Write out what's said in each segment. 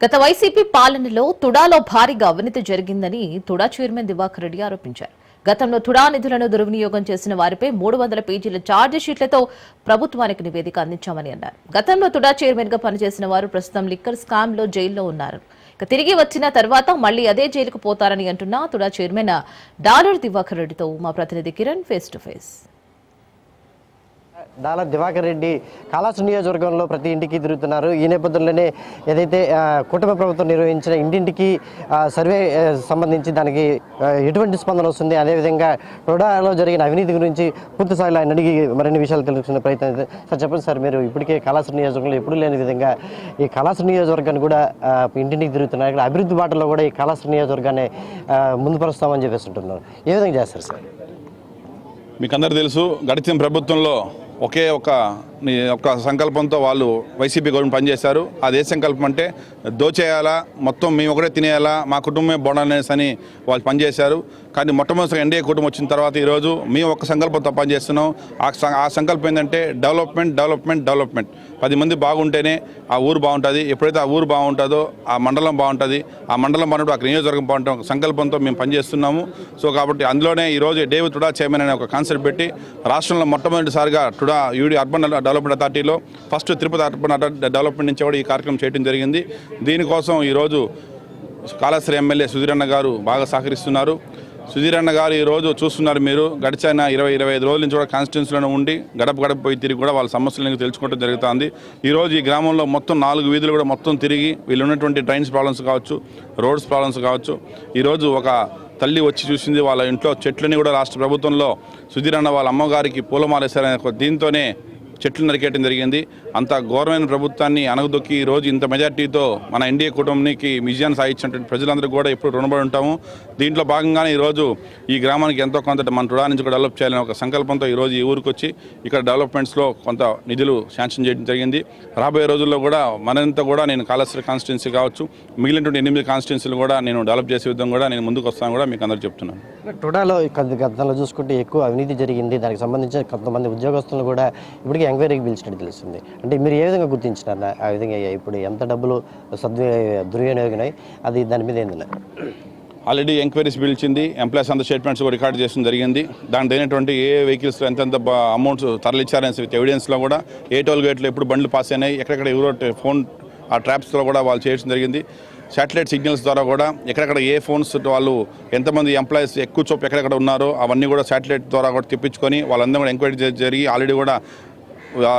గత వైసీపీ పాలనలో తుడాలో భారీగా అవినీతి జరిగిందని తుడా చైర్మన్ దివాకర్ రెడ్డి ఆరోపించారు. గతంలో తుడా నిధులను దుర్వినియోగం చేసిన వారిపై మూడు వందల పేజీల ఛార్జ్ షీట్లతో ప్రభుత్వానికి నివేదిక అందించామని అన్నారు. గతంలో తుడా చైర్మన్గా పనిచేసిన వారు ప్రస్తుతం లిక్కర్ స్కామ్లో జైల్లో ఉన్నారు. ఇక తిరిగి వచ్చిన తర్వాత మళ్ళీ అదే జైలుకు పోతారని అంటున్న తుడా చైర్మన్ డాలర్ దివాకర్ రెడ్డితో మా ప్రతినిధి Kiran face to face dollar Diwakar Reddy కళాసు నియోజకవర్గంలో ప్రతి ఇంటికి తిరుగుతున్నారు. ఈ నేపథ్యంలోనే ఏదైతే కుటుంబ ప్రభుత్వం నిర్వహించిన ఇంటింటికి సర్వే సంబంధించి దానికి ఎటువంటి స్పందన వస్తుంది? అదేవిధంగా టొడాలో జరిగిన అవినీతి గురించి పూర్తి స్థాయిలో ఆయన అడిగి మరిన్ని విషయాలు తెలుసుకునే ప్రయత్నం అయితే. సార్ చెప్పండి సార్ మీరు ఇప్పటికే కళాసు నియోజకవర్గంలో ఎప్పుడు లేని విధంగా ఈ కళాసు నియోజకవర్గాన్ని కూడా ఇంటింటికి తిరుగుతున్నారు. ఇక్కడ అభివృద్ధి బాటలో కూడా ఈ కళాసు నియోజకవర్గాన్ని ముందుపరుస్తామని చెప్పేసి ఉంటున్నారు ఏ విధంగా చేస్తారు సార్? మీకు అందరు తెలుసు గడిచిన ప్రభుత్వంలో ఒకే ఒక ఒక సంకల్పంతో వాళ్ళు వైసీపీ గవర్నమెంట్ పనిచేశారు అది ఏ సంకల్పం అంటే దోచేయాలా మొత్తం మేము ఒకటే తినేయాలా మా కుటుంబమే బోనాలనేసి అని వాళ్ళు పనిచేశారు. కానీ మొట్టమొదటిసారి ఎన్డీఏ కుటుంబం వచ్చిన తర్వాత ఈరోజు మేము ఒక సంకల్పంతో పనిచేస్తున్నాం. ఆ సం- ఆ సంకల్పం ఏంటంటే డెవలప్మెంట్ డెవలప్మెంట్ డెవలప్మెంట్. పది మంది బాగుంటేనే ఆ ఊరు బాగుంటుంది. ఎప్పుడైతే ఆ ఊరు బాగుంటుందో ఆ మండలం బాగుంటుంది. ఆ మండలం బాగుంటుంది అక్కడ నియోజకవర్గం బాగుంటుంది సంకల్పంతో మేము పనిచేస్తున్నాము. సో కాబట్టి అందులోనే ఈరోజు డేవిడ్ టుడా చైర్మన్ అనే ఒక కాన్సెప్ట్ పెట్టి రాష్ట్రంలో మొట్టమొదటిసారిగా టుడా యూడి అర్బన్ డెవలప్మెంట్ అథారిటీలో ఫస్ట్ తిరుపతి అర్బన్ డెవలప్మెంట్ నుంచి కూడా ఈ కార్యక్రమం చేయడం జరిగింది. దీనికోసం ఈరోజు కాళేశ్వరం ఎమ్మెల్యే సుధీరన్న గారు బాగా సహకరిస్తున్నారు. సుధీరన్న గారు ఈరోజు చూస్తున్నారు మీరు గడిచిన ఇరవై ఇరవై ఐదు రోజుల నుంచి కూడా కాన్స్టిట్యూన్సీలోనే ఉండి గడప గడప పోయి తిరిగి కూడా వాళ్ళ సమస్యలను తెలుసుకోవడం జరుగుతుంది. ఈరోజు ఈ గ్రామంలో మొత్తం నాలుగు వీధులు కూడా మొత్తం తిరిగి వీళ్ళు ఉన్నటువంటి డ్రైన్స్ ప్రాబ్లమ్స్ కావచ్చు రోడ్స్ ప్రాబ్లమ్స్ కావచ్చు ఈరోజు ఒక తల్లి వచ్చి చూసింది వాళ్ళ ఇంట్లో చెట్లని కూడా రాష్ట్ర ప్రభుత్వంలో సుధీరన్న వాళ్ళ అమ్మగారికి పూలమాలేశారనే దీంతోనే చెట్లు నరికేయడం జరిగింది. అంత ఘోరమైన ప్రభుత్వాన్ని అనగదొక్కి ఈరోజు రోజు ఇంత మెజార్టీతో మన ఎన్డీఏ కుటుంబానికి విజయాన్ని సాధించినటువంటి ప్రజలందరూ కూడా ఎప్పుడు రుణపడి ఉంటాము. దీంట్లో భాగంగానే ఈరోజు ఈ గ్రామానికి ఎంతో కొంత మన రుణా నుంచి కూడా డెవలప్ చేయాలని ఒక సంకల్పంతో ఈరోజు ఈ ఊరికి వచ్చి ఇక్కడ డెవలప్మెంట్స్లో కొంత నిధులు శాంక్షన్ చేయడం జరిగింది. రాబోయే రోజుల్లో కూడా మరింత కూడా నేను కాళేశ్వర కాన్స్టిట్యున్సీ కావచ్చు మిగిలినటువంటి ఎనిమిది కాన్స్టిట్యున్సీలు కూడా నేను డెవలప్ చేసే విధంగా కూడా నేను ముందుకు వస్తాను కూడా మీకు అందరూ చెప్తున్నాను. టొడాలో గతంలో చూసుకుంటే ఎక్కువ అవినీతి జరిగింది. దానికి సంబంధించిన కొంతమంది ఉద్యోగస్తులు కూడా ఇప్పటికీ ఎంక్వైరీకి పిలిచినట్టు తెలుస్తుంది. అంటే మీరు ఏ విధంగా గుర్తించినారు? ఆ విధంగా ఇప్పుడు ఎంత డబ్బులు సద్వి దుర్వినియోగమై అది దాని మీద ఏంది? ఆల్రెడీ ఎంక్వైరీస్ పిలిచింది. ఎంప్లాయీస్ అంత స్టేట్మెంట్స్ కూడా రికార్డ్ చేయడం జరిగింది. దాని తగినటువంటి ఏ వెహికల్స్ ఎంతెంత అమౌంట్స్ తరలిచ్చారని విత్ ఎవిడెన్స్లో కూడా ఏ టోల్ గేట్లో ఎప్పుడు బండ్లు పాస్ అయినాయి ఎక్కడెక్కడ ఎవరో ఫోన్ ఆ ట్రాప్స్లో కూడా వాళ్ళు చేయడం జరిగింది. శాటిలైట్ సిగ్నల్స్ ద్వారా కూడా ఎక్కడెక్కడ ఏ ఫోన్స్ వాళ్ళు ఎంతమంది ఎంప్లాయీస్ ఎక్కువ చొప్పు ఎక్కడెక్కడ ఉన్నారో అవన్నీ కూడా శాటిలైట్ ద్వారా కూడా తెప్పించుకొని వాళ్ళందరూ కూడా ఎంక్వైరీ జరిగి ఆల్రెడీ కూడా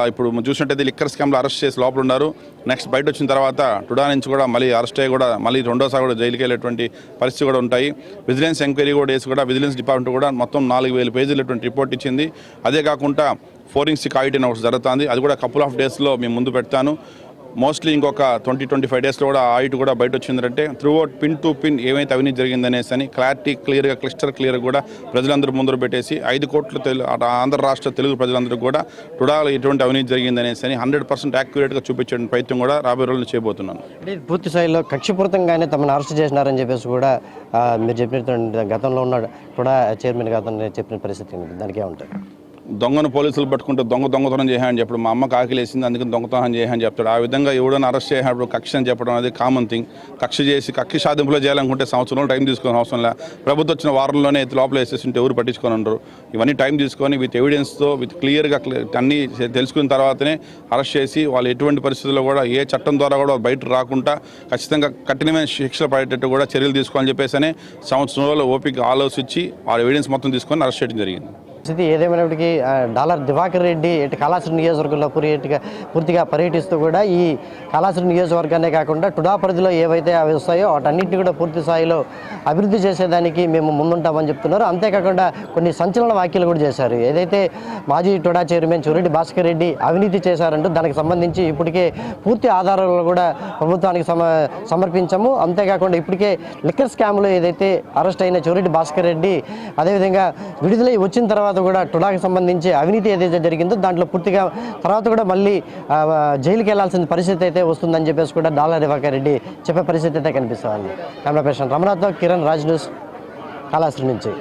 ఇప్పుడు చూసినట్టయితే లిక్కర్ స్కామ్లో అరెస్ట్ చేసి లోపల ఉన్నారు. నెక్స్ట్ బయట వచ్చిన తర్వాత టుడా నుంచి కూడా మళ్ళీ అరెస్ట్ అయ్యి కూడా మళ్ళీ రెండోసారి కూడా జైలుకి వెళ్ళేటువంటి పరిస్థితి కూడా ఉంటాయి. విజిలెన్స్ ఎంక్వైరీ కూడా వేసి కూడా విజిలెన్స్ డిపార్ట్మెంట్ కూడా మొత్తం నాలుగు వేల పేజీలటువంటి రిపోర్ట్ ఇచ్చింది. అదే కాకుండా ఫోరెన్సిక్ ఆడిట్ అని ఒకటి జరుగుతుంది. అది కూడా కపుల్ ఆఫ్ డేస్లో మేము ముందు పెడతాను. మోస్ట్లీ ఇంకొక ట్వంటీ ట్వంటీ ఫైవ్ డేస్లో కూడా ఆయిట్ కూడా బయట వచ్చిందంటే throughout pin to pin ఏమైతే అవినీతి జరిగిందనేసి అని క్లారిటీ క్లియర్గా క్లిస్టర్ క్లియర్గా కూడా ప్రజలందరూ ముందర పెట్టేసి ఐదు కోట్ల తెలు అటు ఆంధ్ర రాష్ట్ర తెలుగు ప్రజలందరూ కూడా టుడాలో ఎటువంటి అవినీతి జరిగిందనేసి అని హండ్రెడ్ పర్సెంట్ యాక్యురేట్గా చూపించే ప్రయత్నం కూడా రాబోయే రోజులు చేయబోతున్నాను. అంటే పూర్తి స్థాయిలో కక్షపూరితంగానే తమను అరెస్ట్ చేసినారని చెప్పేసి కూడా మీరు చెప్పినటువంటి గతంలో ఉన్న కూడా చైర్మన్ అతను చెప్పిన పరిస్థితి దానికే ఉంటుంది దొంగను పోలీసులు పట్టుకుంటే దొంగ దొంగతనం చేయాలని చెప్పడం మా అమ్మకి ఆకలేసింది అందుకని దొంగతనం చేయని చెప్తాడు. ఆ విధంగా ఎవడైనా అరెస్ట్ చేసినప్పుడు కక్ష అని చెప్పడం అనేది కామన్ థింగ్ కక్ష చేసి కక్ష సాధింపులో చేయాలనుకుంటే సంవత్సరంలో టైం తీసుకునే అవసరం లే. ప్రభుత్వం వచ్చిన వారంలోనే లోపల వేసేసి ఉంటే ఎవరు పట్టించుకొని ఉండరు. ఇవన్నీ టైం తీసుకొని విత్ ఎవిడెన్స్తో విత్ క్లియర్గా అన్నీ తెలుసుకున్న తర్వాతనే అరెస్ట్ చేసి వాళ్ళు ఎటువంటి పరిస్థితుల్లో కూడా ఏ చట్టం ద్వారా కూడా బయట రాకుండా ఖచ్చితంగా కఠినమైన శిక్షలు పడేటట్టు కూడా చర్యలు తీసుకోవాలని చెప్పేసి అనే సంవత్సరం రోజులు ఓపిక ఆలోచించి వాళ్ళ ఎవిడెన్స్ మొత్తం తీసుకొని అరెస్ట్ చేయడం జరిగింది. పరిస్థితి ఏదేమైనప్పటికీ డాలర్ దివాకర్ రెడ్డి ఇటు కళాశ్రీ నియోజకవర్గంలో పూర్తిగా పూర్తిగా పర్యటిస్తూ కూడా ఈ కళాశ్రీ నియోజకవర్గానే కాకుండా టుడా పరిధిలో ఏవైతే అవి వస్తాయో వాటన్నింటినీ కూడా పూర్తి స్థాయిలో అభివృద్ధి చేసేదానికి మేము ముందుంటామని చెప్తున్నారు. అంతేకాకుండా కొన్ని సంచలన వ్యాఖ్యలు కూడా చేశారు. ఏదైతే మాజీ టుడా చైర్మన్ చూరెడ్డి భాస్కర్ రెడ్డి అవినీతి చేశారంటూ దానికి సంబంధించి ఇప్పటికే పూర్తి ఆధారాలు కూడా ప్రభుత్వానికి సమ సమర్పించాము. అంతేకాకుండా ఇప్పటికే లిక్కర్ స్కామ్లో ఏదైతే అరెస్ట్ అయిన చూరెడ్డి భాస్కర్ రెడ్డి అదేవిధంగా విడుదలై వచ్చిన తర్వాత కూడా టుడాకి సంబంధించి అవినీతి ఏదైతే జరిగిందో దాంట్లో పూర్తిగా తర్వాత కూడా మళ్ళీ జైలుకి వెళ్ళాల్సిన పరిస్థితి అయితే వస్తుందని చెప్పేసి కూడా డాలా దివాకర్ రెడ్డి చెప్పే పరిస్థితి అయితే కనిపిస్తుంది. Camera person Ramanath Kiran Raj news Kalashri నుంచి.